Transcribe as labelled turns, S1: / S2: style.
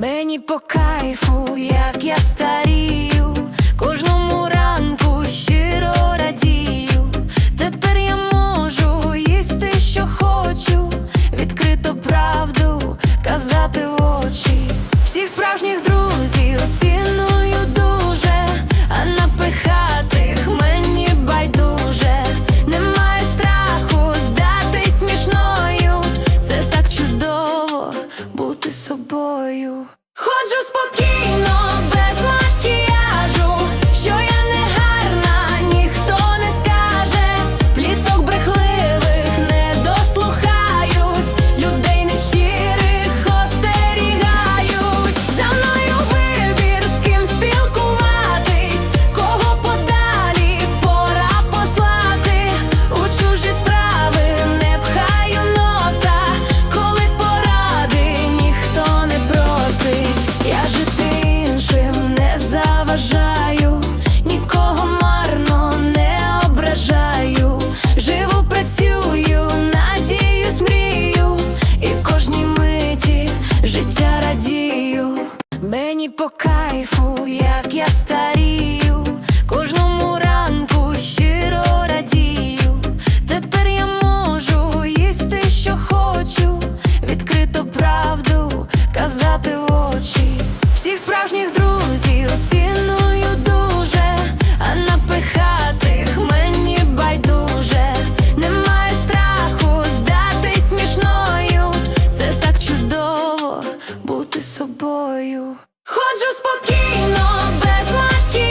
S1: Мені по кайфу, як я старію тобою, ходжу спокійно. Мені по кайфу, як я старію, кожному ранку щиро радію. Тепер я можу їсти, що хочу, відкрито правду казати в очі всіх справжніх друзів. бути собою. Ходжу спокійно, без маків.